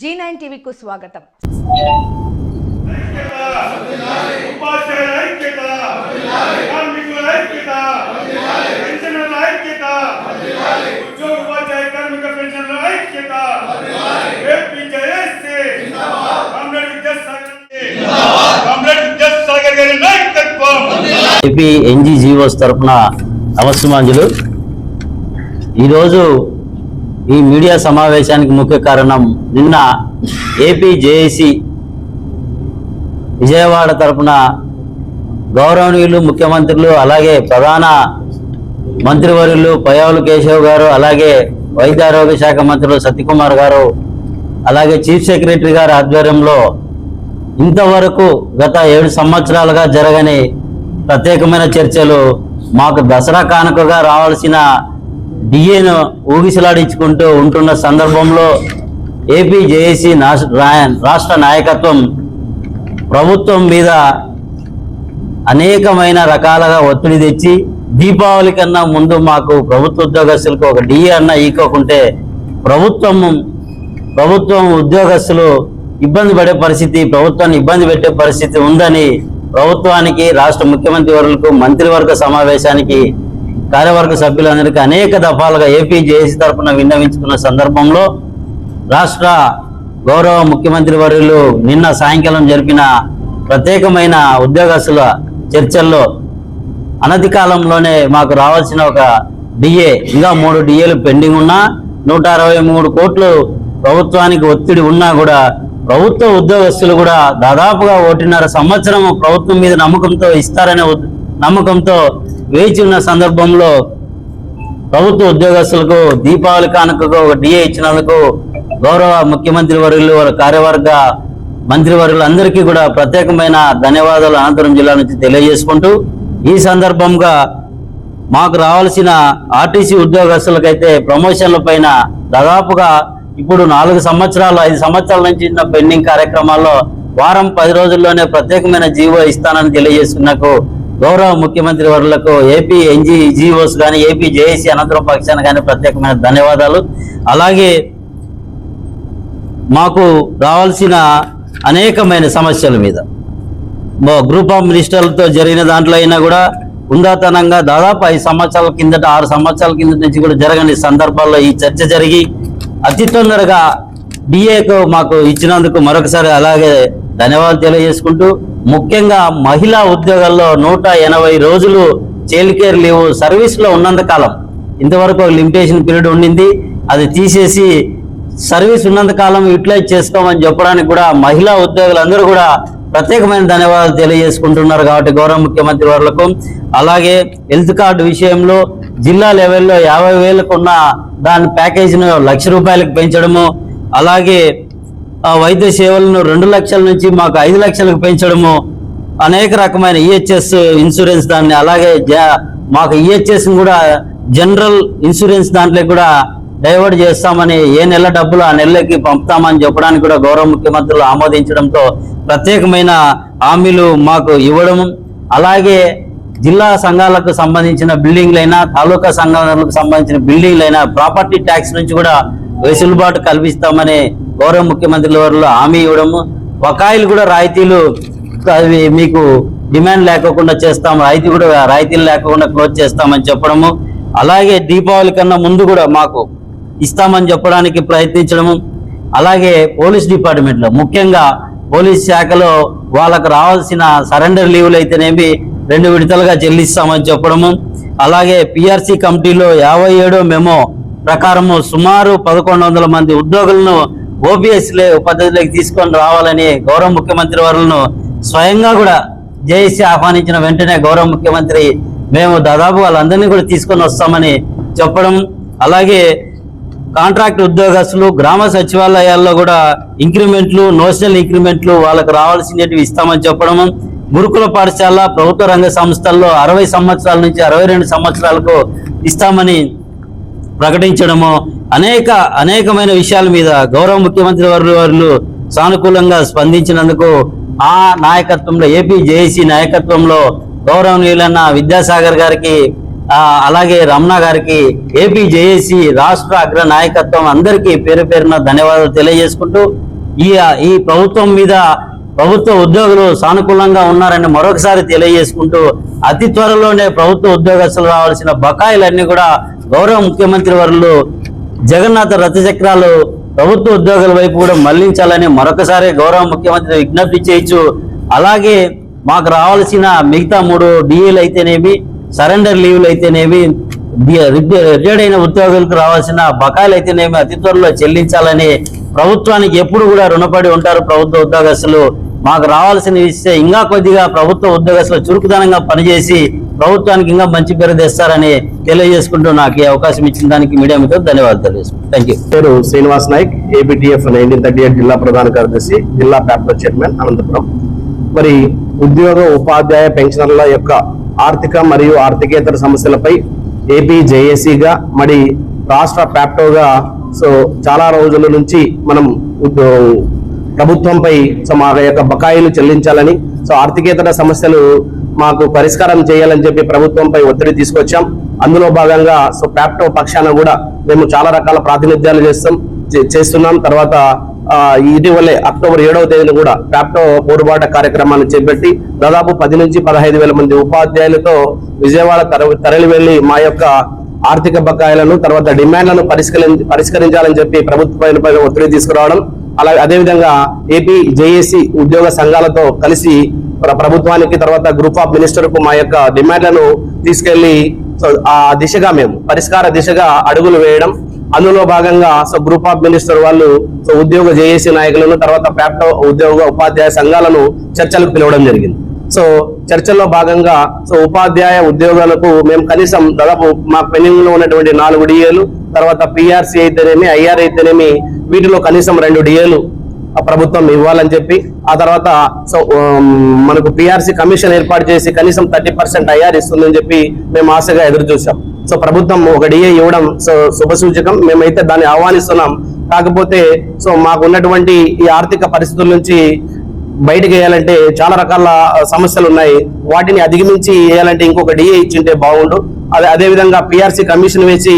G nine టీవీకు స్వాగతం. AP NGOs తరఫున నమస్సుమాంజులు. ఈరోజు ఈ మీడియా సమావేశానికి ముఖ్య కారణం నిన్న ఏపీ జేఏసీ విజయవాడ తరపున గౌరవనీయులు ముఖ్యమంత్రులు అలాగే ప్రధాన మంత్రివర్యులు పయ్యావులు కేశవ్ గారు అలాగే వైద్య ఆరోగ్య శాఖ మంత్రులు సత్యకుమార్ గారు అలాగే చీఫ్ సెక్రటరీ గారి ఆధ్వర్యంలో ఇంతవరకు గత ఏడు సంవత్సరాలుగా జరగని ప్రత్యేకమైన చర్చలు మాకు దసరా కానుకగా రావాల్సిన డిఏను ఊగిసలాడించుకుంటూ ఉంటున్న సందర్భంలో ఏపీ జేఏసీ రాష్ట్ర నాయకత్వం ప్రభుత్వం మీద అనేకమైన రకాలుగా ఒత్తిడి తెచ్చి దీపావళి కన్నా ముందు మాకు ప్రభుత్వ ఉద్యోగస్తులకు ఒక డిఏ అన్న ఈకోకుంటే ప్రభుత్వం ప్రభుత్వం ఉద్యోగస్తులు ఇబ్బంది పడే పరిస్థితి ప్రభుత్వాన్ని ఇబ్బంది పెట్టే పరిస్థితి ఉందని ప్రభుత్వానికి రాష్ట్ర ముఖ్యమంత్రి వర్గులకు మంత్రివర్గ సమావేశానికి కార్యవర్గ సభ్యులందరికీ అనేక దఫాలుగా ఏపీ జేఏసీ తరఫున విన్నవించుకున్న సందర్భంలో రాష్ట్ర గౌరవ ముఖ్యమంత్రి వర్యులు నిన్న సాయంకాలం జరిపిన ప్రత్యేకమైన ఉద్యోగస్తుల చర్చల్లో అనతి కాలంలోనే మాకు రావాల్సిన ఒక డిఏ ఇంకా మూడు డిఏలు పెండింగ్ ఉన్నా నూట అరవై మూడు కోట్లు ప్రభుత్వానికి ఒత్తిడి ఉన్నా కూడా ప్రభుత్వ ఉద్యోగస్తులు కూడా దాదాపుగా ఒకటిన్నర సంవత్సరం ప్రభుత్వం మీద నమ్మకంతో ఇస్తారనే నమ్మకంతో వేచి ఉన్న సందర్భంలో ప్రభుత్వ ఉద్యోగస్తులకు దీపావళి కానుకకు ఒక డిఏ ఇచ్చినందుకు గౌరవ ముఖ్యమంత్రి వర్యులు వారి కార్యవర్గ మంత్రి అందరికీ కూడా ప్రత్యేకమైన ధన్యవాదాలు. అనంతరం జిల్లా నుంచి తెలియజేసుకుంటూ ఈ సందర్భంగా మాకు రావాల్సిన ఆర్టీసీ ఉద్యోగస్తులకైతే ప్రమోషన్ల పైన దాదాపుగా ఇప్పుడు నాలుగు సంవత్సరాలు ఐదు సంవత్సరాల నుంచి ఉన్న పెండింగ్ కార్యక్రమాల్లో వారం పది రోజుల్లోనే ప్రత్యేకమైన జీవో ఇస్తానని తెలియజేస్తున్నకు గౌరవ ముఖ్యమంత్రి వర్లకు ఏపీ ఎన్జీజీఓస్ కానీ ఏపీ జేఏసీ అనంతరం పక్షాన కానీ ప్రత్యేకమైన ధన్యవాదాలు. అలాగే మాకు రావాల్సిన అనేకమైన సమస్యల మీద. మా- గ్రూప్ ఆఫ్ మినిస్టర్లతో జరిగిన దాంట్లో అయినా కూడా ఉందాతనంగా దాదాపు ఐదు సంవత్సరాల కిందట ఆరు సంవత్సరాల కిందట నుంచి కూడా జరగని సందర్భాల్లో ఈ చర్చ జరిగి అతి తొందరగా డిఏకు మాకు ఇచ్చినందుకు మరొకసారి అలాగే ధన్యవాదాలు తెలియజేసుకుంటూ ముఖ్యంగా మహిళా ఉద్యోగాల్లో నూట ఎనభై రోజులు చైల్డ్ కేర్ లీవ్ సర్వీస్లో ఉన్నంత కాలం ఇంతవరకు ఒక లిమిటేషన్ పీరియడ్ ఉండింది. అది తీసేసి సర్వీస్ ఉన్నంత కాలం యూటిలైజ్ చేసుకోమని చెప్పడానికి కూడా మహిళా ఉద్యోగులందరూ కూడా ప్రత్యేకమైన ధన్యవాదాలు తెలియజేసుకుంటున్నారు కాబట్టి గౌరవ ముఖ్యమంత్రి వారులకు. అలాగే హెల్త్ కార్డు విషయంలో జిల్లా లెవెల్లో యాభై వేలకు ఉన్న దాని ప్యాకేజీను లక్ష రూపాయలకు పెంచడము. అలాగే వైద్య సేవలను రెండు లక్షల నుంచి మాకు ఐదు లక్షలకు పెంచడము అనేక రకమైన ఈహెచ్ఎస్ ఇన్సూరెన్స్ దాన్ని అలాగే జ- మాకు ఈహెచ్ఎస్ కూడా జనరల్ ఇన్సూరెన్స్ దాంట్లో కూడా డైవర్ట్ చేస్తామని ఏ నెల డబ్బులు ఆ నెలలకి పంపుతామని చెప్పడానికి కూడా గౌరవ ముఖ్యమంత్రులు ఆమోదించడంతో ప్రత్యేకమైన హామీలు మాకు ఇవ్వడం అలాగే జిల్లా సంఘాలకు సంబంధించిన బిల్డింగ్లైనా తాలూకా సంఘాలకు సంబంధించిన బిల్డింగ్లైనా ప్రాపర్టీ ట్యాక్స్ నుంచి కూడా వెసులుబాటు కల్పిస్తామని గౌరవ ముఖ్యమంత్రుల వారు హామీ ఇవ్వడము బకాయిలు కూడా రాయితీలు అవి మీకు డిమాండ్ లేకుండా చేస్తాం రాయితీ కూడా రాయితీలు లేకుండా క్లోజ్ చేస్తామని చెప్పడము అలాగే దీపావళి కన్నా ముందు కూడా మాకు ఇస్తామని చెప్పడానికి ప్రయత్నించడము అలాగే పోలీస్ డిపార్ట్మెంట్లో ముఖ్యంగా పోలీస్ శాఖలో వాళ్ళకు రావాల్సిన సరెండర్ లీవులు అయితేనేమి రెండు విడతలుగా చెల్లిస్తామని చెప్పడము అలాగే పిఆర్సీ కమిటీలో యాభై ఏడో మెమో ప్రకారము సుమారు పదకొండు వందల మంది ఉద్యోగులను ఓపీఎస్ పద్ధతిలోకి తీసుకొని రావాలని గౌరవ ముఖ్యమంత్రి వారులను స్వయంగా కూడా జేఏసీ ఆహ్వానించిన వెంటనే గౌరవ ముఖ్యమంత్రి మేము దాదాపు వాళ్ళందరినీ కూడా తీసుకొని వస్తామని చెప్పడం అలాగే కాంట్రాక్ట్ ఉద్యోగస్తులు గ్రామ సచివాలయాల్లో కూడా ఇంక్రిమెంట్లు నోషనల్ ఇంక్రిమెంట్లు వాళ్ళకు రావాల్సినవి ఇస్తామని చెప్పడం గురుకుల పాఠశాల ప్రభుత్వ రంగ సంస్థల్లో అరవై సంవత్సరాల నుంచి అరవై రెండు సంవత్సరాలకు ఇస్తామని ప్రకటించడము. అనేక అనేకమైన విషయాల మీద గౌరవ ముఖ్యమంత్రి వారు వారు సానుకూలంగా స్పందించినందుకు ఆ నాయకత్వంలో ఏపీ జేఏసీ నాయకత్వంలో గౌరవనీయులన్న విద్యాసాగర్ గారికి అలాగే రమణ గారికి ఏపీ జేఏసీ రాష్ట్ర అగ్ర నాయకత్వం అందరికీ పేరు పేరున ధన్యవాదాలు తెలియజేసుకుంటూ ఈ ఈ ప్రభుత్వం మీద ప్రభుత్వ ఉద్యోగులు సానుకూలంగా ఉన్నారని మరొకసారి తెలియజేసుకుంటూ అతి త్వరలోనే ప్రభుత్వ ఉద్యోగస్తులు రావాల్సిన బకాయిలన్నీ కూడా గౌరవ ముఖ్యమంత్రి వర్యులు జగన్నాథ రథ చక్రాలు ప్రభుత్వ ఉద్యోగుల వైపు కూడా మళ్ళించాలని మరొకసారి గౌరవ ముఖ్యమంత్రి విజ్ఞప్తి చేయొచ్చు అలాగే మాకు రావాల్సిన మిగతా మూడు డిఏలు అయితేనేమి సరెండర్ లీవ్లు అయితేనేమి రిటైర్డ్ అయిన ఉద్యోగులకు రావాల్సిన బకాయిలు అయితేనేమి అతి త్వరలో చెల్లించాలని ప్రభుత్వానికి ఎప్పుడు కూడా రుణపడి ఉంటారు ప్రభుత్వ ఉద్యోగస్తులు. మాకు రావాల్సిన ఇస్తే ఇంకా కొద్దిగా ప్రభుత్వ ఉద్యోగస్తులు చురుకుదనంగా పనిచేసి ప్రభుత్వానికి ఇంకా మంచి పేరు తెస్తారని తెలియజేసుకుంటూ నాకు ఈ అవకాశం ఇచ్చిన దానికి మీడియా మిత్రులు ధన్యవాదాలు తెలియజేసుకుంటాను థ్యాంక్ యూ పేరు Srinivas Nayak ABTF nineteen thirty eight జిల్లా ప్రధాన కార్యదర్శి జిల్లా ప్యాప్టర్ చైర్మన్ అనంతపురం. మరి ఉద్యోగ ఉపాధ్యాయ పెన్షనర్ల యొక్క ఆర్థిక మరియు ఆర్థికేతర సమస్యలపై ఏపీ జేఏసీగా మరి రాష్ట్ర ప్యాప్టోగా సో చాలా రోజుల నుంచి మనం ప్రభుత్వంపై సో మా యొక్క బకాయిలు చెల్లించాలని సో ఆర్థికేతర సమస్యలు మాకు పరిష్కారం చేయాలని చెప్పి ప్రభుత్వంపై ఒత్తిడి తీసుకొచ్చాం. అందులో భాగంగా సో ప్యాప్టో పక్షాన కూడా మేము చాలా రకాల ప్రాతినిధ్యాలు చేస్తాం చే- చేస్తున్నాం. తర్వాత ఇటీవలే అక్టోబర్ ఏడవ తేదీన కూడా ప్యాప్టో పోరుబాట కార్యక్రమాన్ని చేపట్టి దాదాపు పది నుంచి పదహైదు వేల మంది ఉపాధ్యాయులతో విజయవాడ తర- తరలి వెళ్ళి మా యొక్క ఆర్థిక బకాయిలను తర్వాత డిమాండ్లను పరిష్కరించి పరిష్కరించాలని చెప్పి ప్రభుత్వం ఒత్తిడి తీసుకురావడం. అలాగే అదేవిధంగా ఏపీ జేఏసీ ఉద్యోగ సంఘాలతో కలిసి ప్రభుత్వానికి తర్వాత గ్రూప్ ఆఫ్ మినిస్టర్కు మా యొక్క డిమాండ్లను తీసుకెళ్ళి సో ఆ దిశగా మేము పరిష్కార దిశగా అడుగులు వేయడం. అందులో భాగంగా సో గ్రూప్ ఆఫ్ మినిస్టర్ వాళ్ళు సో ఉద్యోగ జేఏసీ నాయకులను తర్వాత ప్యాప్టో ఉద్యోగ ఉపాధ్యాయ సంఘాలను చర్చలకు పిలవడం జరిగింది. సో చర్చల్లో భాగంగా సో ఉపాధ్యాయ ఉద్యోగాలకు మేము కనీసం దాదాపు మా పెండింగ్లో ఉన్నటువంటి నాలుగు డిఏలు తర్వాత పిఆర్సీ అయితేనేమి ఐఆర్ అయితేనేమి వీటిలో కనీసం రెండు డిఏలు ప్రభుత్వం ఇవ్వాలని చెప్పి ఆ తర్వాత సో మనకు పిఆర్సీ కమిషన్ ఏర్పాటు చేసి కనీసం థర్టీ పర్సెంట్ ఐఆర్ ఇస్తుందని చెప్పి మేము ఆశగా ఎదురు చూసాం సో ప్రభుత్వం ఒక డిఏ ఇవ్వడం సో శుభసూచకం మేమైతే దాన్ని ఆహ్వానిస్తున్నాం. కాకపోతే సో మాకు ఉన్నటువంటి ఈ ఆర్థిక పరిస్థితుల నుంచి బయటకు వేయాలంటే చాలా రకాల సమస్యలు ఉన్నాయి. వాటిని అధిగమించి వేయాలంటే ఇంకొక డిఏ ఇచ్చింటే బాగుండు. అదే అదే విధంగా పిఆర్సీ కమిషన్ వేసి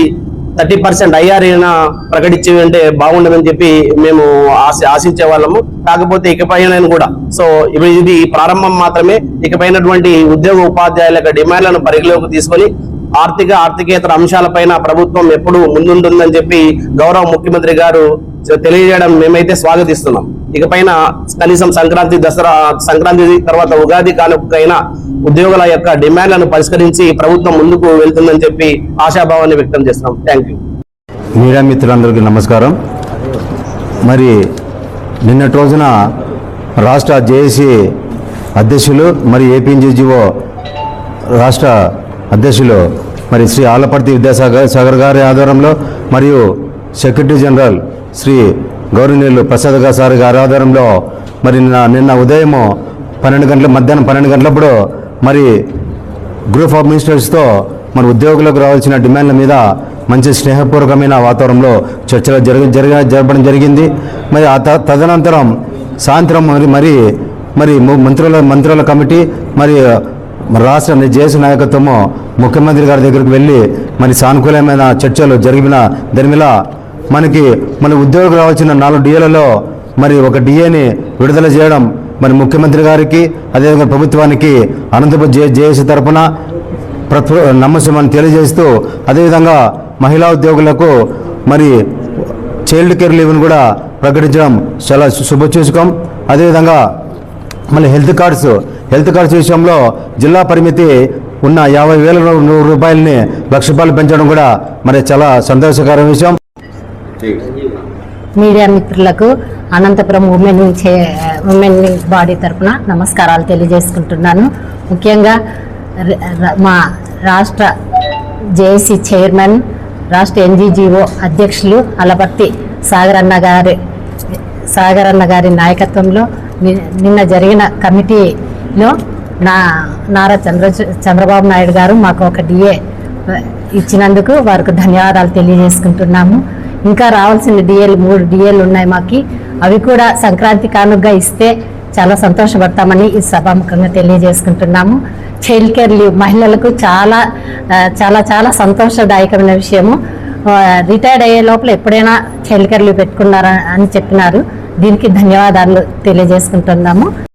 థర్టీ పర్సెంట్ ఐఆర్ అయినా ప్రకటించి ఉంటే బాగుండదని చెప్పి మేము ఆశ ఆశించే వాళ్ళము. కాకపోతే ఇకపైన కూడా. సో ఇది ప్రారంభం మాత్రమే. ఇకపైనటువంటి ఉద్యోగ ఉపాధ్యాయుల యొక్క డిమాండ్లను పరిగణలోకి తీసుకొని ఆర్థిక ఆర్థికేతర అంశాలపైన ప్రభుత్వం ఎప్పుడు ముందుంటుందని చెప్పి గౌరవ ముఖ్యమంత్రి గారు తెలియజేయడం మేమైతే స్వాగతిస్తున్నాం. ఇకపైన కనీసం సంక్రాంతి దసరా సంక్రాంతి తర్వాత ఉగాది కానుకైనా ఉద్యోగుల యొక్క డిమాండ్లను పరిష్కరించి ప్రభుత్వం ముందుకు వెళ్తుందని చెప్పి ఆశాభావాన్ని వ్యక్తం చేస్తున్నాం. థ్యాంక్ యూ మీడియా మిత్రులందరికీ నమస్కారం. మరి నిన్నటి రోజున రాష్ట్ర జేఏసీ అధ్యక్షులు మరి ఏపీఎన్జీజీఓ రాష్ట్ర అధ్యక్షులు మరి శ్రీ ఆలపర్తి విద్యాసాగర్ సాగర్ గారి ఆధ్వర్యంలో మరియు సెక్రటరీ జనరల్ శ్రీ గౌరవనీయులు ప్రసాద్ గారు గారి ఆధారంలో మరి నిన్న నిన్న ఉదయం పన్నెండు గంటల మధ్యాహ్నం పన్నెండు గంటలప్పుడు మరి గ్రూప్ ఆఫ్ మినిస్టర్స్తో మరి ఉద్యోగులకు రావాల్సిన డిమాండ్ల మీద మంచి స్నేహపూర్వకమైన వాతావరణంలో చర్చలు జరగ జరగ జరపడం జరిగింది. మరి ఆ త- తదనంతరం సాయంత్రం మరి మరి మరి మంత్రుల మంత్రుల కమిటీ మరి రాష్ట్ర జేఎస్ నాయకత్వము ముఖ్యమంత్రి గారి దగ్గరికి వెళ్ళి మరి సానుకూలమైన చర్చలు జరిగిన దాని మీద మనకి మరి ఉద్యోగం రావాల్సిన నాలుగు డిఏలలో మరి ఒక డిఏని విడుదల చేయడం మరి ముఖ్యమంత్రి గారికి అదేవిధంగా ప్రభుత్వానికి అనంతపురం జే జేఏసీ తరఫున ప్రతి నమ్మశమని తెలియజేస్తూ అదేవిధంగా మహిళా ఉద్యోగులకు మరి చైల్డ్ కేర్ లీవ్ను కూడా ప్రకటించడం చాలా శు- శుభసూచకం అదేవిధంగా మళ్ళీ హెల్త్ కార్డ్స్ హెల్త్ కార్డ్స్ విషయంలో జిల్లా పరిమితి ఉన్న యాభై వేల నూరు రూపాయలని లక్ష రూపాయలు పెంచడం కూడా మరి చాలా సంతోషకర విషయం. మీడియా మిత్రులకు అనంతపురం ఉమెన్ చే ఉమెన్ బాడీ తరపున నమస్కారాలు తెలియజేసుకుంటున్నాను. ముఖ్యంగా మా రాష్ట్ర జేఏసీ చైర్మన్ రాష్ట్ర ఎన్జీజీఓ అధ్యక్షులు అలపర్తి సాగరన్న గారి సాగరన్న గారి నాయకత్వంలో నిన్న జరిగిన కమిటీలో నా నారా చంద్ర చంద్రబాబు నాయుడు గారు మాకు ఒక డిఏ ఇచ్చినందుకు వారికి ధన్యవాదాలు తెలియజేసుకుంటున్నాము. ఇంకా రావాల్సిన డిఏలు మూడు డిఏలు ఉన్నాయి మాకు. అవి కూడా సంక్రాంతి కానుకగా ఇస్తే చాలా సంతోషపడతామని ఈ సభాముఖంగా తెలియజేసుకుంటున్నాము. చైల్డ్ కేర్ లీవ్ మహిళలకు చాలా చాలా చాలా సంతోషదాయకమైన విషయము. రిటైర్డ్ అయ్యే లోపల ఎప్పుడైనా చైల్డ్ కేర్ లీవ్ పెట్టుకున్నారా అని చెప్పినారు. దీనికి ధన్యవాదాలు తెలియజేసుకుంటున్నాము.